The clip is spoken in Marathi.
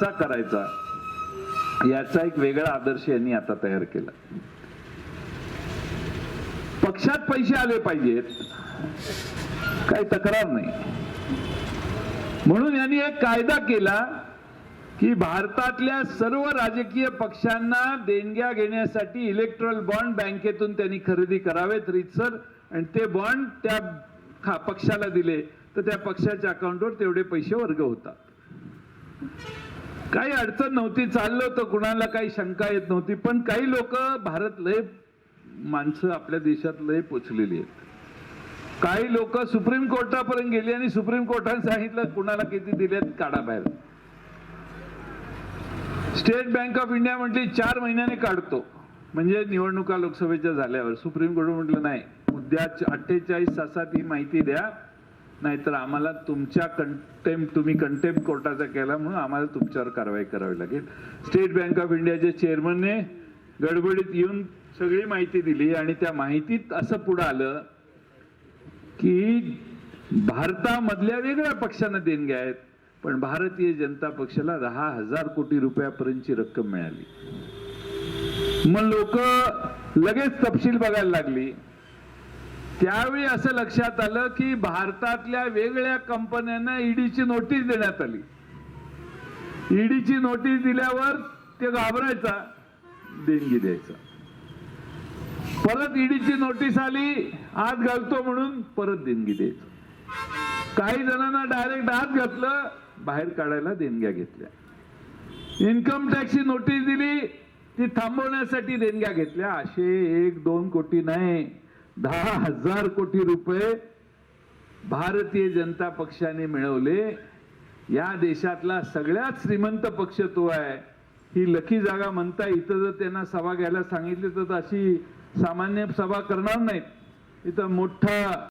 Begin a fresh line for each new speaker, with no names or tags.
कसा करायचा? याचा एक वेगळा आदर्श यांनी आता तयार केला. पक्षात पैसे आले पाहिजेत. काही तक्रार नाही. म्हणून यांनी एक कायदा केला की भारतातल्या सर्व राजकीय पक्षांना देणग्या घेण्यासाठी इलेक्ट्रल बॉन्ड बँकेतून त्यांनी खरेदी करावेत रितसर आणि ते बॉन्ड त्या खा- पक्षाला दिले. तर त्या पक्षाच्या अकाउंटवर तेवढे पैसे वर्ग होतात. काही अडचण नव्हती चाललं होतं कुणाला काही शंका येत नव्हती पण काही लोक भारत लय माणसं आपल्या देशात लय पोचलेली आहेत. काही लोक सुप्रीम कोर्टापर्यंत गेली आणि सुप्रीम कोर्टाने सांगितलं कुणाला किती दिलेत काढा बाहेर. स्टेट बँक ऑफ इंडिया म्हटली चार महिन्याने काढतो. म्हणजे निवडणुका लोकसभेच्या झाल्यावर. सुप्रीम कोर्ट म्हटलं नाही उद्या अठ्ठेचाळीस तासात ही माहिती द्या. नाहीतर आम्हाला तुमच्या कंटेम तुम्ही कंटेम कोर्टाचा केला म्हणून आम्हाला तुमच्यावर कारवाई करावी लागेल. स्टेट बँक ऑफ इंडियाच्या चेअरमनने गडबडीत येऊन सगळी माहिती दिली आणि त्या माहितीत असं पुढं आलं की भारतामधल्या वेगळ्या पक्षांना देणग्या आहेत पण भारतीय जनता पक्षाला दहा हजार कोटी रुपयापर्यंतची रक्कम मिळाली. मग लोक लगेच तपशील बघायला लागली. त्यावेळी असं लक्षात आलं की भारतातल्या वेगळ्या कंपन्यांना ईडीची नोटीस देण्यात आली. ईडीची नोटीस दिल्यावर ते घाबरायचा देणगी द्यायचा. परत ईडीची नोटीस आली आत घालतो म्हणून परत देणगी द्यायचं. काही जणांना डायरेक्ट आत घातलं बाहेर काढायला देणग्या घेतल्या. इन्कम टॅक्सची नोटीस दिली ती थांबवण्यासाठी देणग्या घेतल्या. असे एक दोन कोटी नाही. दहा हजार कोटी रुपये भारतीय जनता पक्षाने मिळवले. या देशातला सगळ्यात श्रीमंत पक्ष तो आहे. ही लकी जागा म्हणता इथं जर त्यांना सभा घ्यायला सांगितली तर अशी सामान्य सभा करणार नाहीत. इथं मोठा